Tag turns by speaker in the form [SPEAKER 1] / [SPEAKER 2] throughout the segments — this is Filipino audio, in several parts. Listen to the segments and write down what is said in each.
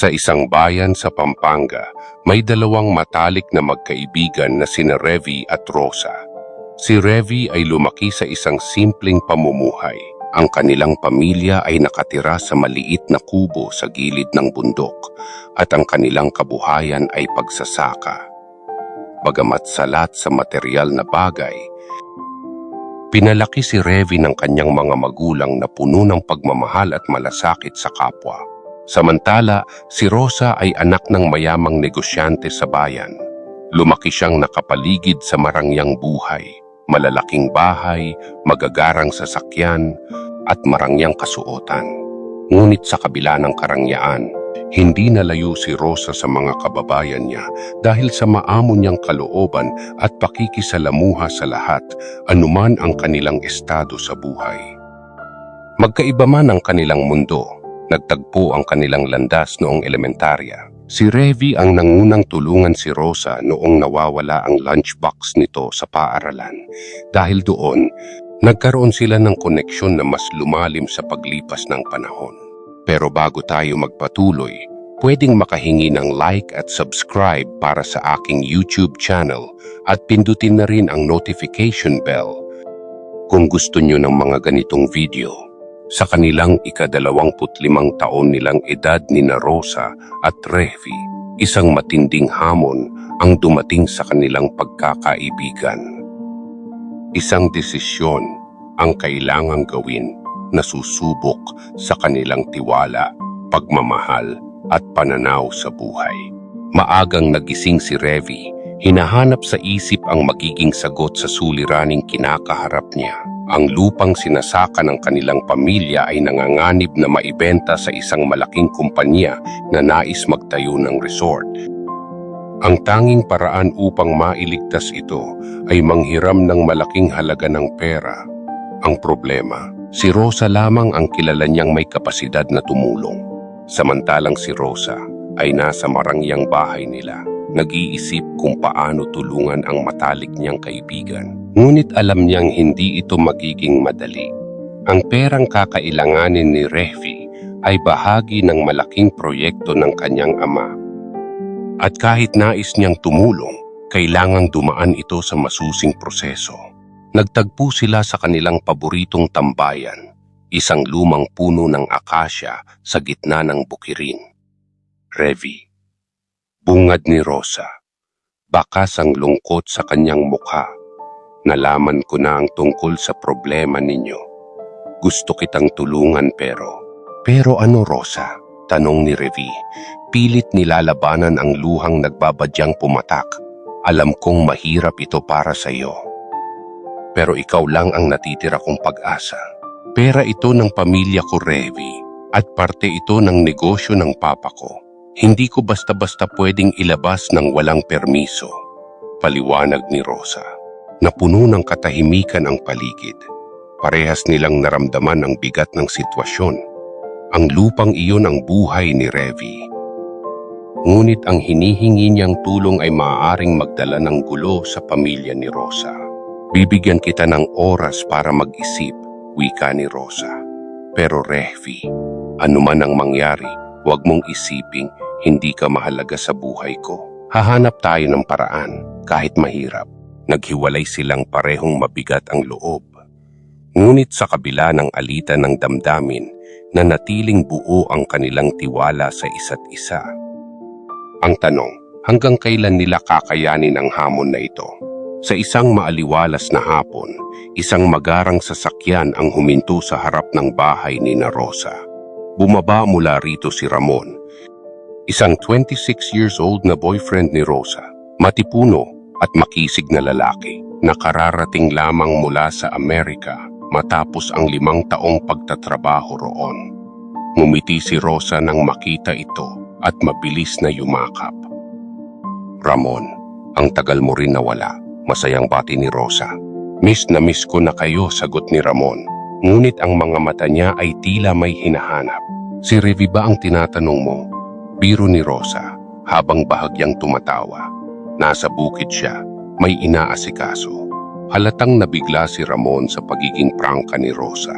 [SPEAKER 1] Sa isang bayan sa Pampanga, may dalawang matalik na magkaibigan na sina Revi at Rosa. Si Revi ay lumaki sa isang simpleng pamumuhay. Ang kanilang pamilya ay nakatira sa maliit na kubo sa gilid ng bundok at ang kanilang kabuhayan ay pagsasaka. Bagamat salat sa material na bagay, pinalaki si Revi ng kanyang mga magulang na puno ng pagmamahal at malasakit sa kapwa. Samantala, si Rosa ay anak ng mayamang negosyante sa bayan. Lumaki siyang nakapaligid sa marangyang buhay, malalaking bahay, magagarang sasakyan, at marangyang kasuotan. Ngunit sa kabila ng karangyaan, hindi nalayo si Rosa sa mga kababayan niya dahil sa maamo niyang kalooban at pakikisalamuha sa lahat, anuman ang kanilang estado sa buhay. Magkaiba man ang kanilang mundo, nagtagpo ang kanilang landas noong elementarya. Si Revi ang nangunang tulungan si Rosa noong nawawala ang lunchbox nito sa paaralan. Dahil doon, nagkaroon sila ng koneksyon na mas lumalim sa paglipas ng panahon. Pero bago tayo magpatuloy, pwedeng makahingi ng like at subscribe para sa aking YouTube channel at pindutin na rin ang notification bell kung gusto nyo ng mga ganitong video. Sa kanilang ikadalawamput limang taon nilang edad ni na Rosa at Revi, isang matinding hamon ang dumating sa kanilang pagkakaibigan. Isang desisyon ang kailangang gawin na susubok sa kanilang tiwala, pagmamahal at pananaw sa buhay. Maagang nagising si Revi, hinahanap sa isip ang magiging sagot sa suliraning kinakaharap niya. Ang lupang sinasaka ng kanilang pamilya ay nanganganib na maibenta sa isang malaking kumpanya na nais magtayo ng resort. Ang tanging paraan upang mailigtas ito ay manghiram ng malaking halaga ng pera. Ang problema, si Rosa lamang ang kilala niyang may kapasidad na tumulong. Samantalang si Rosa ay nasa marangyang bahay nila, nag-iisip kung paano tulungan ang matalik niyang kaibigan. Ngunit alam niyang hindi ito magiging madali. Ang perang kakailanganin ni Refi ay bahagi ng malaking proyekto ng kanyang ama. At kahit nais niyang tumulong, kailangang dumaan ito sa masusing proseso. Nagtagpo sila sa kanilang paboritong tambayan, isang lumang puno ng akasya sa gitna ng bukirin. Revi. Bungad ni Rosa. Bakas ang lungkot sa kanyang mukha. Nalaman ko na ang tungkol sa problema ninyo. Gusto kitang tulungan pero... Pero ano Rosa? Tanong ni Revi. Pilit nilalabanan ang luhang nagbabadyang pumatak. Alam kong mahirap ito para sa iyo. Pero ikaw lang ang natitira kong pag-asa. Pera ito ng pamilya ko, Revi, at parte ito ng negosyo ng papa ko. Hindi ko basta-basta pwedeng ilabas ng walang permiso. Paliwanag ni Rosa. Napuno ng katahimikan ang paligid. Parehas nilang naramdaman ang bigat ng sitwasyon. Ang lupang iyon ang buhay ni Revi. Ngunit ang hinihingi niyang tulong ay maaaring magdala ng gulo sa pamilya ni Rosa. Bibigyan kita ng oras para mag-isip, wika ni Rosa. Pero Revi, anuman ang mangyari, huwag mong isiping hindi ka mahalaga sa buhay ko. Hahanap tayo ng paraan, kahit mahirap. Naghiwalay silang parehong mabigat ang loob. Ngunit sa kabila ng alitan ng damdamin, na natiling buo ang kanilang tiwala sa isa't isa. Ang tanong, hanggang kailan nila kakayanin ang hamon na ito? Sa isang maaliwalas na hapon, isang magarang sasakyan ang huminto sa harap ng bahay ni na Rosa. Bumaba mula rito si Ramon, isang 26 years old na boyfriend ni Rosa, matipuno at makisig na lalaki na kararating lamang mula sa Amerika matapos ang limang taong pagtatrabaho roon. Ngumiti si Rosa nang makita ito at mabilis na yumakap. Ramon, ang tagal mo rin nawala, masayang bati ni Rosa. Miss na miss ko na kayo, sagot ni Ramon. Ngunit ang mga mata niya ay tila may hinahanap. Si Revi ba ang tinatanong mo? Biro ni Rosa, habang bahagyang tumatawa. Nasa bukid siya, may inaasikaso. Halatang nabigla si Ramon sa pagiging prangka ni Rosa.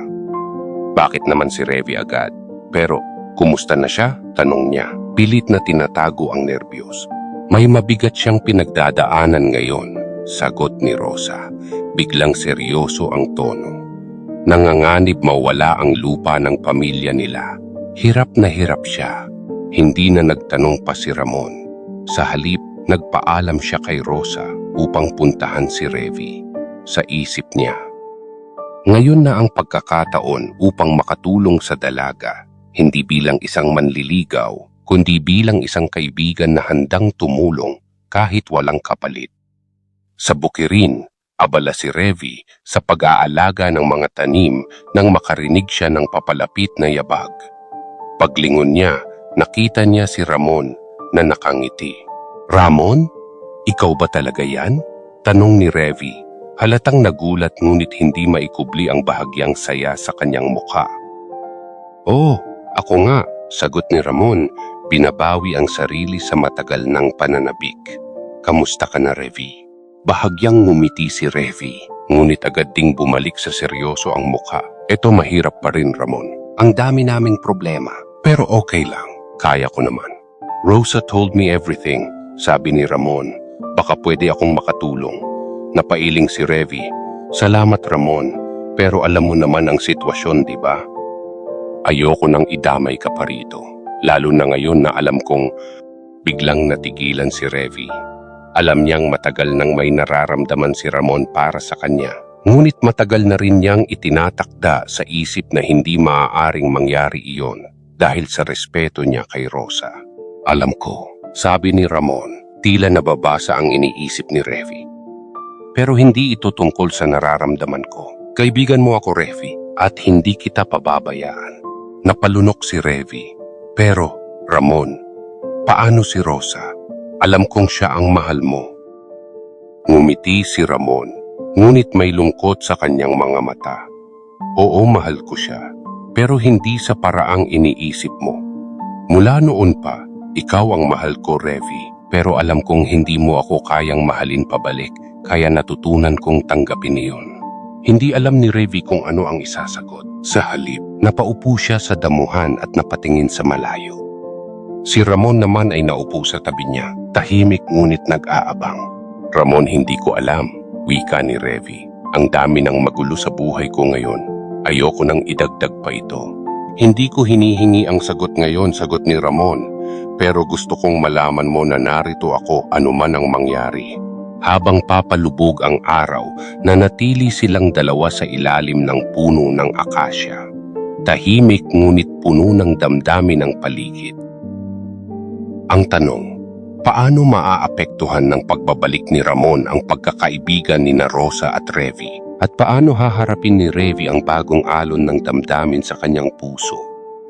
[SPEAKER 1] Bakit naman si Revi agad? Pero, kumusta na siya? Tanong niya. Pilit na tinatago ang nerbiyos. May mabigat siyang pinagdadaanan ngayon, sagot ni Rosa. Biglang seryoso ang tono. Nanganganib mawala ang lupa ng pamilya nila. Hirap na hirap siya. Hindi na nagtanong pa si Ramon. Sa halip, nagpaalam siya kay Rosa upang puntahan si Revi. Sa isip niya, ngayon na ang pagkakataon upang makatulong sa dalaga, hindi bilang isang manliligaw, kundi bilang isang kaibigan na handang tumulong kahit walang kapalit. Sa bukirin, abala si Revi sa pag-aalaga ng mga tanim nang makarinig siya ng papalapit na yabag. Paglingon niya, nakita niya si Ramon na nakangiti. Ramon? Ikaw ba talaga yan? Tanong ni Revi. Halatang nagulat ngunit hindi maikubli ang bahagyang saya sa kanyang mukha. Oh, ako nga, sagot ni Ramon, binabawi ang sarili sa matagal ng pananabik. Kamusta ka na, Revi? Bahagyang ngumiti si Revi, ngunit agad ding bumalik sa seryoso ang mukha. Ito mahirap pa rin, Ramon. Ang dami naming problema, pero okay lang. Kaya ko naman. Rosa told me everything, sabi ni Ramon. Baka pwede akong makatulong. Napailing si Revi. Salamat Ramon, pero alam mo naman ang sitwasyon, di ba? Ayoko nang idamay ka pa rito. Lalo na ngayon na alam kong biglang natigilan si Revi. Alam niyang matagal nang may nararamdaman si Ramon para sa kanya. Ngunit matagal na rin niyang itinatakda sa isip na hindi maaaring mangyari iyon dahil sa respeto niya kay Rosa. Alam ko, sabi ni Ramon, tila nababasa ang iniisip ni Revi. Pero hindi ito tungkol sa nararamdaman ko. Kaibigan mo ako, Revi, at hindi kita pababayaan. Napalunok si Revi. Pero, Ramon, paano si Rosa? Alam kong siya ang mahal mo. Ngumiti si Ramon, ngunit may lungkot sa kanyang mga mata. Oo, mahal ko siya, pero hindi sa paraang iniisip mo. Mula noon pa, ikaw ang mahal ko, Revi, pero alam kong hindi mo ako kayang mahalin pabalik, kaya natutunan kong tanggapin iyon. Hindi alam ni Revi kung ano ang isasagot. Sa halip, napaupo siya sa damuhan at napatingin sa malayo. Si Ramon naman ay naupo sa tabi niya, tahimik ngunit nag-aabang. Ramon, hindi ko alam, wika ni Revi. Ang dami ng magulo sa buhay ko ngayon. Ayoko nang idagdag pa ito. Hindi ko hinihingi ang sagot ngayon, sagot ni Ramon. Pero gusto kong malaman mo na narito ako anuman ang mangyari. Habang papalubog ang araw, nanatili silang dalawa sa ilalim ng puno ng akasya. Tahimik ngunit puno ng damdamin ng paligid. Ang tanong, paano maaapektuhan ng pagbabalik ni Ramon ang pagkakaibigan ni na Rosa at Revi? At paano haharapin ni Revi ang bagong alon ng damdamin sa kanyang puso?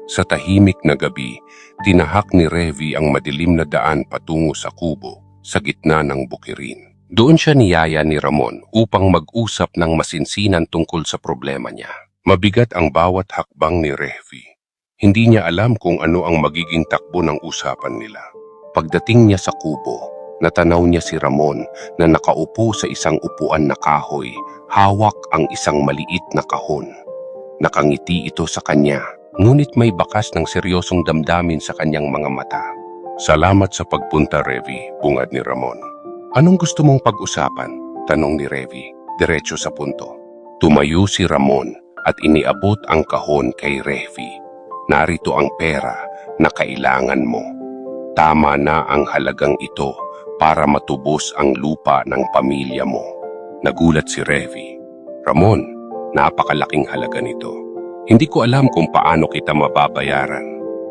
[SPEAKER 1] Sa tahimik na gabi, tinahak ni Revi ang madilim na daan patungo sa kubo sa gitna ng bukirin. Doon siya niyaya ni Ramon upang mag-usap ng masinsinan tungkol sa problema niya. Mabigat ang bawat hakbang ni Revi. Hindi niya alam kung ano ang magiging takbo ng usapan nila. Pagdating niya sa kubo, natanaw niya si Ramon na nakaupo sa isang upuan na kahoy, hawak ang isang maliit na kahon. Nakangiti ito sa kanya, ngunit may bakas ng seryosong damdamin sa kanyang mga mata. Salamat sa pagpunta, Revi, bungad ni Ramon. Anong gusto mong pag-usapan? Tanong ni Revi, diretso sa punto. Tumayo si Ramon at iniabot ang kahon kay Revi. Narito ang pera na kailangan mo. Tama na ang halagang ito para matubos ang lupa ng pamilya mo. Nagulat si Revi. Ramon, napakalaking halaga nito. Hindi ko alam kung paano kita mababayaran.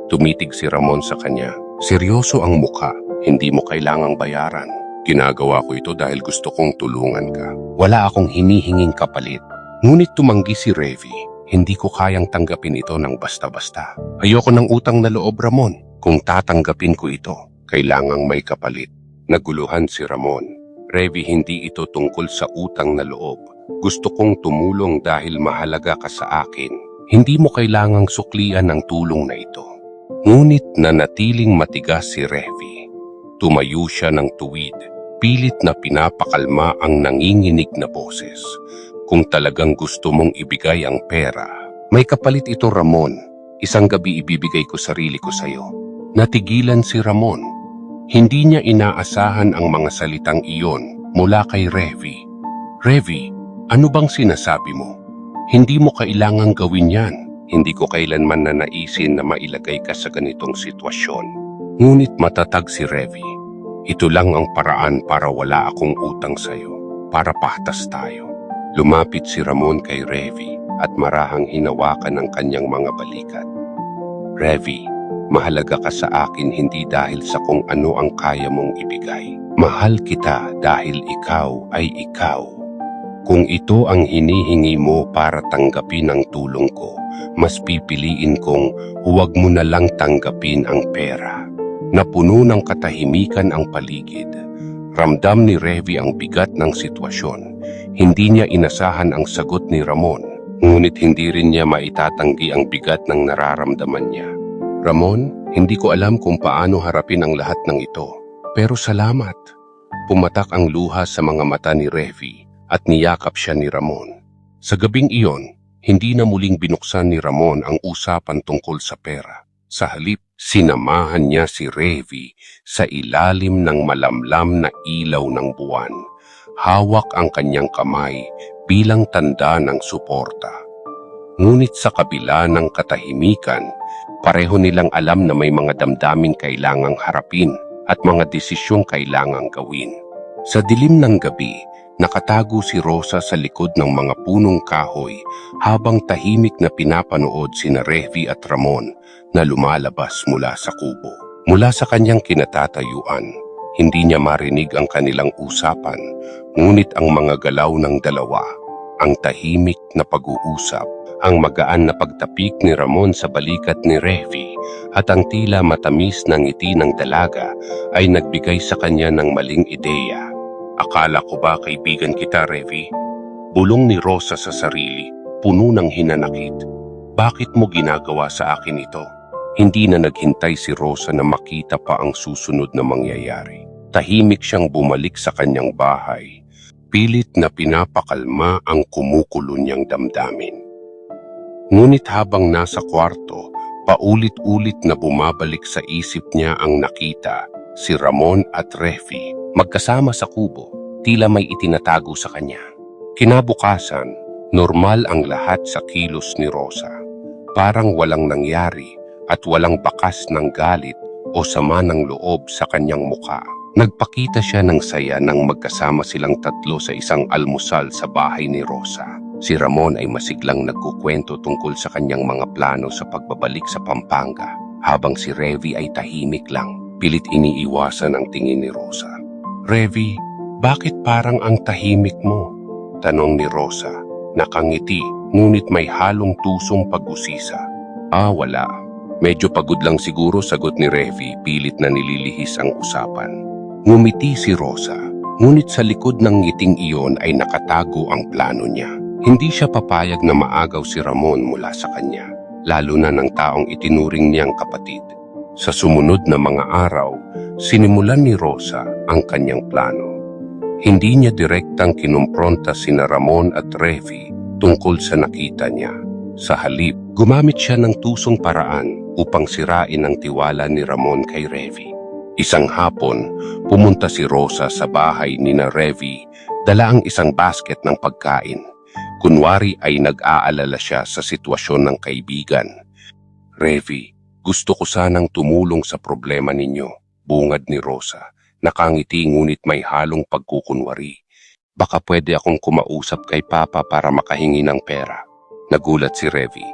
[SPEAKER 1] Tumitig si Ramon sa kanya. Seryoso ang mukha, hindi mo kailangang bayaran. Ginagawa ko ito dahil gusto kong tulungan ka. Wala akong hinihinging kapalit. Ngunit tumanggi si Revi. Hindi ko kayang tanggapin ito ng basta-basta. Ayoko ng utang na loob, Ramon. Kung tatanggapin ko ito, kailangang may kapalit. Naguluhan si Ramon. Revi, hindi ito tungkol sa utang na loob. Gusto kong tumulong dahil mahalaga ka sa akin. Hindi mo kailangang suklian ang tulong na ito. Ngunit nanatiling matigas si Revi. Tumayo siya ng tuwid. Pilit na pinapakalma ang nanginginig na boses. Kung talagang gusto mong ibigay ang pera, may kapalit ito Ramon. Isang gabi ibibigay ko sarili ko sa iyo. Natigilan si Ramon. Hindi niya inaasahan ang mga salitang iyon mula kay Revi. Revi, ano bang sinasabi mo? Hindi mo kailangang gawin yan. Hindi ko kailanman na naisin na mailagay ka sa ganitong sitwasyon. Ngunit matatag si Revi. Ito lang ang paraan para wala akong utang sa'yo, para patas tayo. Lumapit si Ramon kay Revi at marahang hinawakan ang kanyang mga balikat. Revi, mahalaga ka sa akin hindi dahil sa kung ano ang kaya mong ibigay. Mahal kita dahil ikaw ay ikaw. Kung ito ang hinihingi mo para tanggapin ang tulong ko, mas pipiliin kong huwag mo na lang tanggapin ang pera. Napuno ng katahimikan ang paligid. Ramdam ni Revi ang bigat ng sitwasyon. Hindi niya inasahan ang sagot ni Ramon, ngunit hindi rin niya maitatanggi ang bigat ng nararamdaman niya. Ramon, hindi ko alam kung paano harapin ang lahat ng ito. Pero salamat. Pumatak ang luha sa mga mata ni Revi at niyakap siya ni Ramon. Sa gabing iyon, hindi na muling binuksan ni Ramon ang usapan tungkol sa pera. Sa halip, sinamahan niya si Revi sa ilalim ng malamlam na ilaw ng buwan. Hawak ang kanyang kamay bilang tanda ng suporta. Ngunit sa kabila ng katahimikan, pareho nilang alam na may mga damdaming kailangang harapin at mga desisyong kailangang gawin. Sa dilim ng gabi, nakatago si Rosa sa likod ng mga punong kahoy habang tahimik na pinapanood sina Revi at Ramon na lumalabas mula sa kubo. Mula sa kanyang kinatatayuan, hindi niya marinig ang kanilang usapan, ngunit ang mga galaw ng dalawa, ang tahimik na pag-uusap, ang magaan na pagtapik ni Ramon sa balikat ni Revi at ang tila matamis na ngiti ng dalaga ay nagbigay sa kanya ng maling ideya. Akala ko ba kaibigan kita, Revi? Bulong ni Rosa sa sarili, puno ng hinanakit. Bakit mo ginagawa sa akin ito? Hindi na naghintay si Rosa na makita pa ang susunod na mangyayari. Tahimik siyang bumalik sa kanyang bahay, pilit na pinapakalma ang kumukulo niyang damdamin. Ngunit habang nasa kwarto, paulit-ulit na bumabalik sa isip niya ang nakita, si Ramon at Refi, magkasama sa kubo, tila may itinatago sa kanya. Kinabukasan, normal ang lahat sa kilos ni Rosa. Parang walang nangyari at walang bakas ng galit o sama ng loob sa kanyang muka. Nagpakita siya ng saya nang magkasama silang tatlo sa isang almusal sa bahay ni Rosa. Si Ramon ay masiglang nagkukwento tungkol sa kanyang mga plano sa pagbabalik sa Pampanga, habang si Revi ay tahimik lang, pilit iniiwasan ang tingin ni Rosa. Revi, bakit parang ang tahimik mo? Tanong ni Rosa. Nakangiti, ngunit may halong tusong pag-usisa. Ah, wala. Medyo pagod lang siguro sagot ni Revi, pilit na nililihis ang usapan. Ngumiti si Rosa, ngunit sa likod ng ngiting iyon ay nakatago ang plano niya. Hindi siya papayag na maagaw si Ramon mula sa kanya, lalo na ng taong itinuring niyang kapatid. Sa sumunod na mga araw, sinimulan ni Rosa ang kanyang plano. Hindi niya direktang kinumpronta sina Ramon at Revi tungkol sa nakita niya. Sa halip, gumamit siya ng tusong paraan upang sirain ang tiwala ni Ramon kay Revi. Isang hapon, pumunta si Rosa sa bahay ni na Revi, dala ang isang basket ng pagkain. Kunwari ay nag-aalala siya sa sitwasyon ng kaibigan. Revi, gusto ko sanang tumulong sa problema ninyo, bungad ni Rosa. Nakangiti ngunit may halong pagkukunwari. Baka pwede akong kumausap kay Papa para makahingi ng pera. Nagulat si Revi.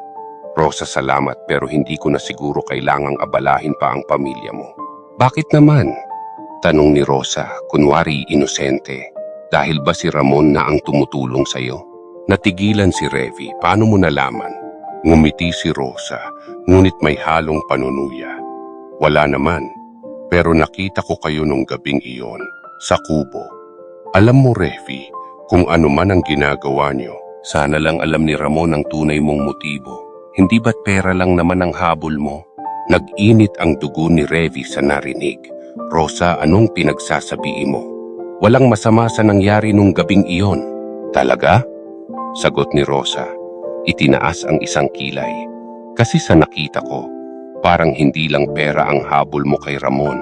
[SPEAKER 1] Rosa, salamat pero hindi ko na siguro kailangang abalahin pa ang pamilya mo. Bakit naman? Tanong ni Rosa, kunwari inosente. Dahil ba si Ramon na ang tumutulong sa'yo? Natigilan si Revi, paano mo nalaman? Ngumiti si Rosa, ngunit may halong panunuya. Wala naman, pero nakita ko kayo nung gabing iyon, sa kubo. Alam mo, Revi, kung ano man ang ginagawa niyo, sana lang alam ni Ramon ang tunay mong motibo. Hindi ba't pera lang naman ang habol mo? Nag-init ang dugo ni Revi sa narinig. Rosa, anong pinagsasabihin mo? Walang masama sa nangyari nung gabing iyon. Talaga? Sagot ni Rosa. Itinaas ang isang kilay. Kasi sa nakita ko, Parang hindi lang pera ang habol mo kay Ramon.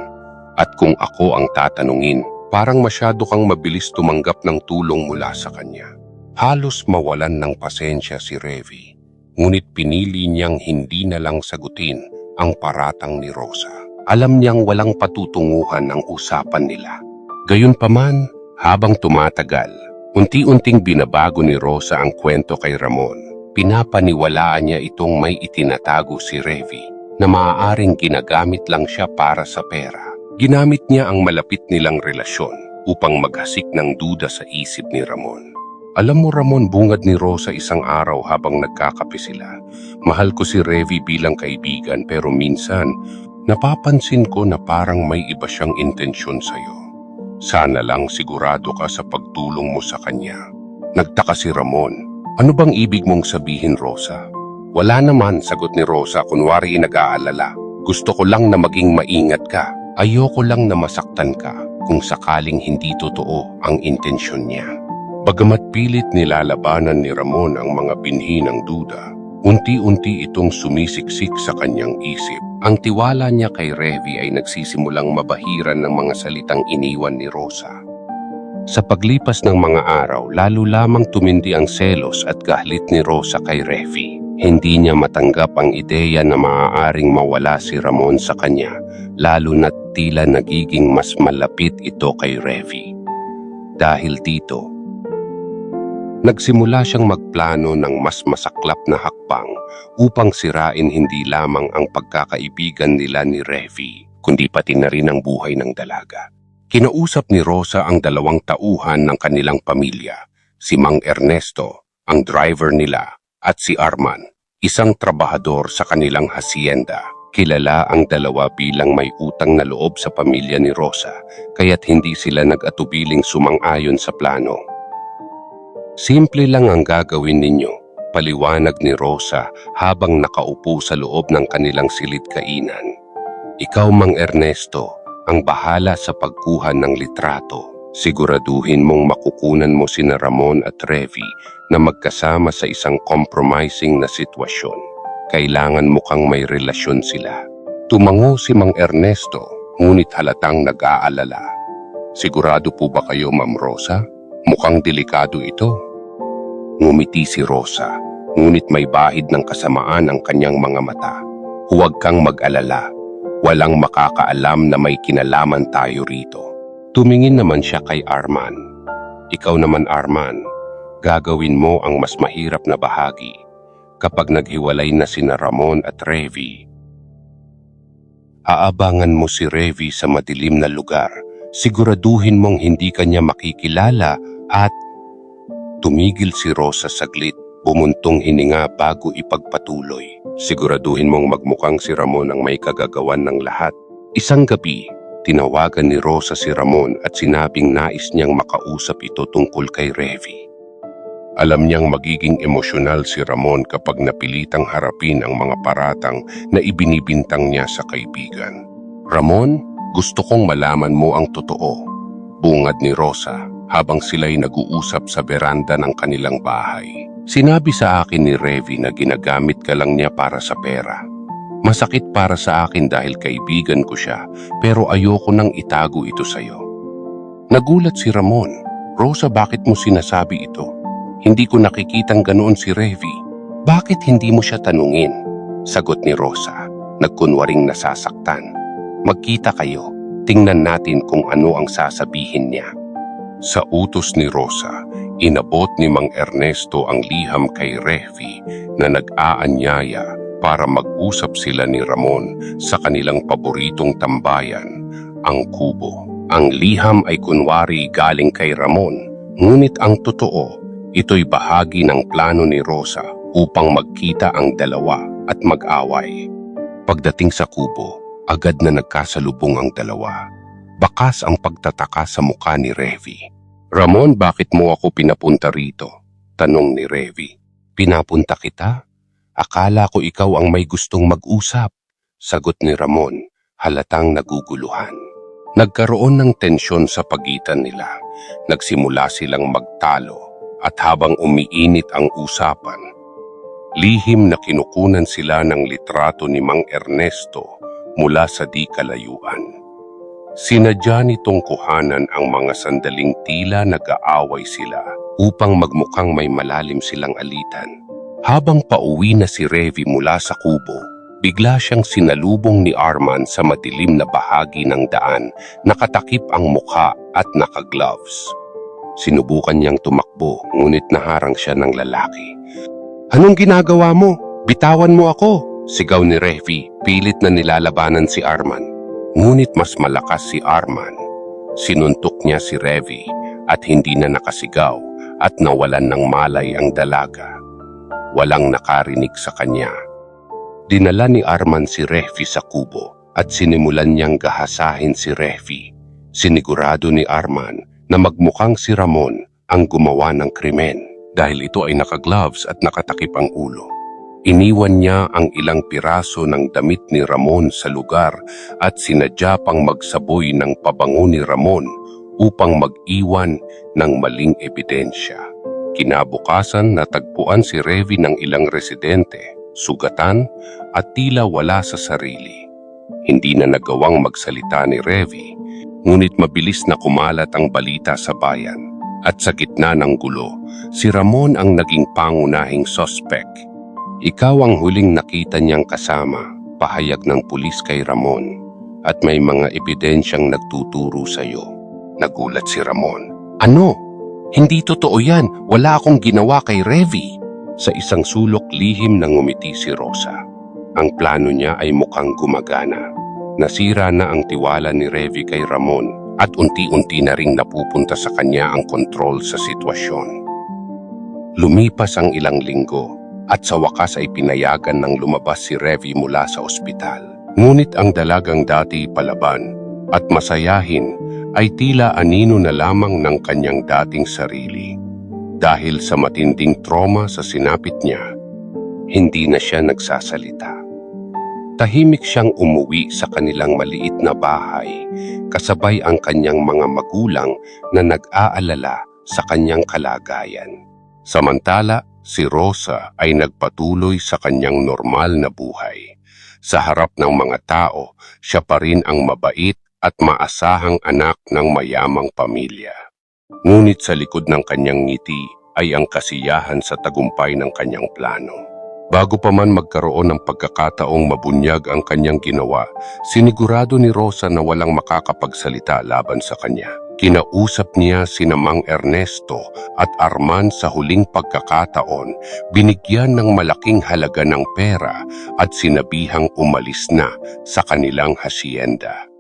[SPEAKER 1] At kung ako ang tatanungin, parang masyado kang mabilis tumanggap ng tulong mula sa kanya. Halos mawalan ng pasensya si Revi, ngunit pinili niyang hindi na lang sagutin ang paratang ni Rosa. Alam niyang walang patutunguhan ang usapan nila. Gayunpaman, habang tumatagal, unti-unting binabago ni Rosa ang kwento kay Ramon. Pinapaniwalaan niya itong may itinatago si Revi na maaaring ginagamit lang siya para sa pera. Ginamit niya ang malapit nilang relasyon upang maghasik ng duda sa isip ni Ramon. Alam mo Ramon, bungad ni Rosa isang araw habang nagkakape sila. Mahal ko si Revi bilang kaibigan pero minsan napapansin ko na parang may iba siyang intensyon sa'yo. Sana lang sigurado ka sa pagtulong mo sa kanya. Nagtaka si Ramon. Ano bang ibig mong sabihin, Rosa? Wala naman, sagot ni Rosa, kunwari nag-aalala. Gusto ko lang na maging maingat ka. Ayoko lang na masaktan ka kung sakaling hindi totoo ang intensyon niya. Bagamat pilit nilalabanan ni Ramon ang mga binhi ng duda, unti-unti itong sumisiksik sa kanyang isip. Ang tiwala niya kay Revi ay nagsisimulang mabahiran ng mga salitang iniwan ni Rosa. Sa paglipas ng mga araw, lalo lamang tumindi ang selos at galit ni Rosa kay Revi. Hindi niya matanggap ang ideya na maaaring mawala si Ramon sa kanya, lalo na tila nagiging mas malapit ito kay Revi. Dahil dito, nagsimula siyang magplano ng mas masaklap na hakbang upang sirain hindi lamang ang pagkakaibigan nila ni Revi, kundi pati na rin ang buhay ng dalaga. Kinausap ni Rosa ang dalawang tauhan ng kanilang pamilya, si Mang Ernesto, ang driver nila, at si Arman, isang trabahador sa kanilang hacienda. Kilala ang dalawa bilang may utang na loob sa pamilya ni Rosa, kaya't hindi sila nag-atubiling sumang-ayon sa plano. Simple lang ang gagawin ninyo, paliwanag ni Rosa habang nakaupo sa loob ng kanilang silid kainan. Ikaw, Mang Ernesto, ang bahala sa pagkuha ng litrato. Siguraduhin mong makukunan mo sina Ramon at Revi na magkasama sa isang compromising na sitwasyon. Kailangan mo kang may relasyon sila. Tumango si Mang Ernesto, ngunit halatang nag-aalala. Sigurado po ba kayo, Ma'am Rosa? Mukhang delikado ito. Ngumiti si Rosa, ngunit may bahid ng kasamaan ang kanyang mga mata. Huwag kang mag-alala. Walang makakaalam na may kinalaman tayo rito. Tumingin naman siya kay Arman. Ikaw naman Arman, gagawin mo ang mas mahirap na bahagi kapag naghiwalay na sina Ramon at Revi. Aabangan mo si Revi sa madilim na lugar. Siguraduhin mong hindi kanya makikilala at tumigil si Rosa saglit, bumuntong hininga bago ipagpatuloy. Siguraduhin mong magmukhang si Ramon ang may kagagawan ng lahat. Isang gabi, tinawagan ni Rosa si Ramon at sinabing nais niyang makausap ito tungkol kay Revi. Alam niyang magiging emosyonal si Ramon kapag napilitang harapin ang mga paratang na ibinibintang niya sa kaibigan. Ramon, gusto kong malaman mo ang totoo. Bungad ni Rosa habang sila'y nag-uusap sa beranda ng kanilang bahay. Sinabi sa akin ni Revi na ginagamit ka lang niya para sa pera. Masakit para sa akin dahil kaibigan ko siya pero ayoko nang itago ito sa'yo. Nagulat si Ramon. Rosa, bakit mo sinasabi ito? Hindi ko nakikitang ganoon si Revi. Bakit hindi mo siya tanungin? Sagot ni Rosa, nagkunwaring nasasaktan. Magkita kayo, tingnan natin kung ano ang sasabihin niya. Sa utos ni Rosa, inabot ni Mang Ernesto ang liham kay Revi na nag-aanyaya para mag-usap sila ni Ramon sa kanilang paboritong tambayan, ang kubo. Ang liham ay kunwari galing kay Ramon, ngunit ang totoo, ito'y bahagi ng plano ni Rosa upang magkita ang dalawa at mag-away. Pagdating sa kubo, agad na nagkasalubong ang dalawa. Bakas ang pagtataka sa mukha ni Revi. Ramon, bakit mo ako pinapunta rito? Tanong ni Revi. Pinapunta kita? Akala ko ikaw ang may gustong mag-usap. Sagot ni Ramon, halatang naguguluhan. Nagkaroon ng tensyon sa pagitan nila. Nagsimula silang magtalo at habang umiinit ang usapan, Lihim na kinukunan sila ng litrato ni Mang Ernesto mula sa di kalayuan. Sinadya nitong kuhanan ang mga sandaling tila nag-aaway sila upang magmukhang may malalim silang alitan. Habang pauwi na si Revi mula sa kubo, bigla siyang sinalubong ni Arman sa madilim na bahagi ng daan, nakatakip ang mukha at nakagloves. Sinubukan niyang tumakbo, ngunit naharang siya ng lalaki. Anong ginagawa mo? Bitawan mo ako! Sigaw ni Revi, pilit na nilalabanan si Arman. Ngunit mas malakas si Arman. Sinuntok niya si Revi at hindi na nakasigaw at nawalan ng malay ang dalaga. Walang nakarinig sa kanya. Dinala ni Arman si Revi sa kubo at sinimulan niyang gahasahin si Revi. Sinigurado ni Arman na magmukhang si Ramon ang gumawa ng krimen dahil ito ay nakagloves at nakatakip ang ulo. Iniwan niya ang ilang piraso ng damit ni Ramon sa lugar at sinadya pang magsaboy ng pabango ni Ramon upang mag-iwan ng maling ebidensya. Kinabukasan natagpuan si Revi ng ilang residente, sugatan at tila wala sa sarili. Hindi na nagawang magsalita ni Revi, ngunit mabilis na kumalat ang balita sa bayan. At sa gitna ng gulo, si Ramon ang naging pangunahing sospek. Ikaw ang huling nakita niyang kasama, pahayag ng pulis kay Ramon, at may mga ebidensyang nagtuturo sa iyo. Nagulat si Ramon. Ano? Hindi totoo yan. Wala akong ginawa kay Revi. Sa isang sulok lihim nang ngumiti si Rosa. Ang plano niya ay mukhang gumagana. Nasira na ang tiwala ni Revi kay Ramon at unti-unti na ring napupunta sa kanya ang kontrol sa sitwasyon. Lumipas ang ilang linggo at sa wakas ay pinayagan ng lumabas si Revi mula sa ospital. Ngunit ang dalagang dati palaban at masayahin ay tila anino na lamang ng kanyang dating sarili. Dahil sa matinding trauma sa sinapit niya, hindi na siya nagsasalita. Tahimik siyang umuwi sa kanilang maliit na bahay, kasabay ang kanyang mga magulang na nag-aalala sa kanyang kalagayan. Samantala, si Rosa ay nagpatuloy sa kanyang normal na buhay. Sa harap ng mga tao, siya pa rin ang mabait at maasahang anak ng mayamang pamilya. Ngunit sa likod ng kanyang ngiti ay ang kasiyahan sa tagumpay ng kanyang plano. Bago pa man magkaroon ng pagkakataong mabunyag ang kanyang ginawa, sinigurado ni Rosa na walang makakapagsalita laban sa kanya. Kinausap niya si Mang Ernesto at Arman sa huling pagkakataon, binigyan ng malaking halaga ng pera at sinabihang umalis na sa kanilang hasyenda.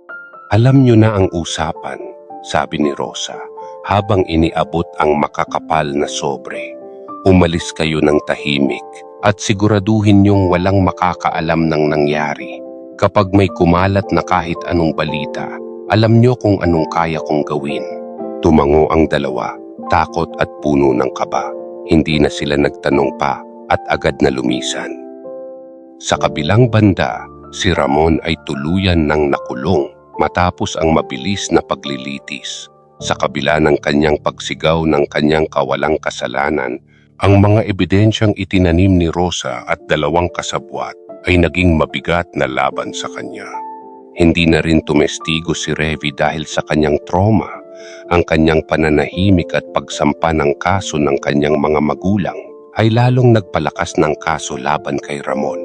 [SPEAKER 1] Alam niyo na ang usapan, sabi ni Rosa, habang iniabot ang makakapal na sobre. Umalis kayo ng tahimik at siguraduhin niyong walang makakaalam ng nangyari. Kapag may kumalat na kahit anong balita, alam niyo kung anong kaya kong gawin. Tumango ang dalawa, takot at puno ng kaba. Hindi na sila nagtanong pa at agad na lumisan. Sa kabilang banda, si Ramon ay tuluyan ng nakulong matapos ang mabilis na paglilitis. Sa kabila ng kanyang pagsigaw ng kanyang kawalang kasalanan, ang mga ebidensyang itinanim ni Rosa at dalawang kasabwat ay naging mabigat na laban sa kanya. Hindi na rin tumestigo si Revi dahil sa kanyang trauma, ang kanyang pananahimik at pagsampa ng kaso ng kanyang mga magulang ay lalong nagpalakas ng kaso laban kay Ramon.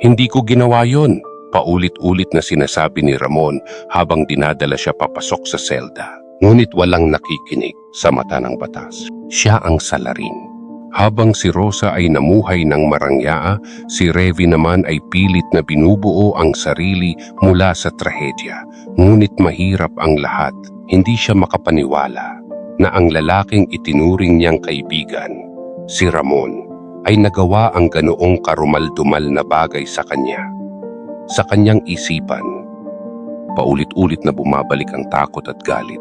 [SPEAKER 1] Hindi ko ginawa yon, Paulit-ulit na sinasabi ni Ramon habang dinadala siya papasok sa selda. Ngunit walang nakikinig sa mata ng batas. Siya ang salarin. Habang si Rosa ay namuhay ng marangyaa, si Revi naman ay pilit na binubuo ang sarili mula sa trahedya. Ngunit mahirap ang lahat. Hindi siya makapaniwala na ang lalaking itinuring niyang kaibigan, si Ramon, ay nagawa ang ganoong karumaldumal na bagay sa kanya sa kanyang isipan. Paulit-ulit na bumabalik ang takot at galit.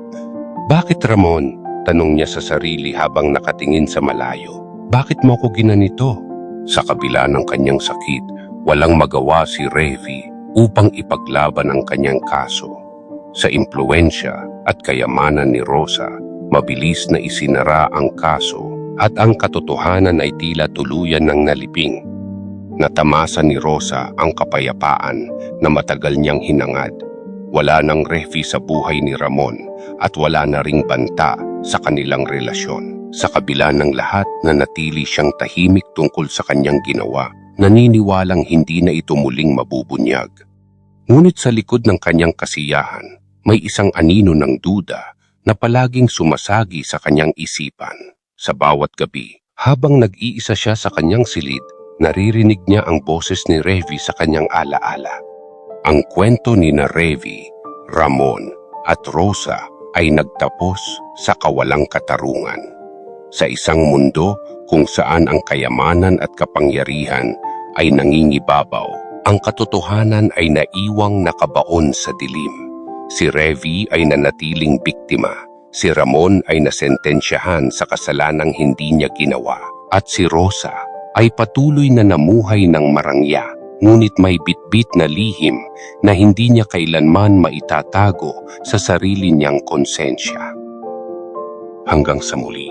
[SPEAKER 1] Bakit Ramon? Tanong niya sa sarili habang nakatingin sa malayo. Bakit mo ko ginanito? Sa kabila ng kanyang sakit, walang magawa si Revi upang ipaglaban ang kanyang kaso. Sa impluensya at kayamanan ni Rosa, mabilis na isinara ang kaso at ang katotohanan ay tila tuluyan ng naliping. Natamasa ni Rosa ang kapayapaan na matagal niyang hinangad. Wala nang refi sa buhay ni Ramon at wala na ring banta sa kanilang relasyon. Sa kabila ng lahat na natili siyang tahimik tungkol sa kanyang ginawa, naniniwalang hindi na ito muling mabubunyag. Ngunit sa likod ng kanyang kasiyahan, may isang anino ng duda na palaging sumasagi sa kanyang isipan. Sa bawat gabi, habang nag-iisa siya sa kanyang silid, naririnig niya ang boses ni Revi sa kanyang alaala. Ang kwento ni na Revi, Ramon at Rosa ay nagtapos sa kawalang katarungan. Sa isang mundo kung saan ang kayamanan at kapangyarihan ay nangingibabaw, ang katotohanan ay naiwang nakabaon sa dilim. Si Revi ay nanatiling biktima, si Ramon ay nasentensyahan sa kasalanang hindi niya ginawa, at si Rosa ay patuloy na namuhay ng marangya, ngunit may bitbit na lihim na hindi niya kailanman maitatago sa sarili niyang konsensya. Hanggang sa muli,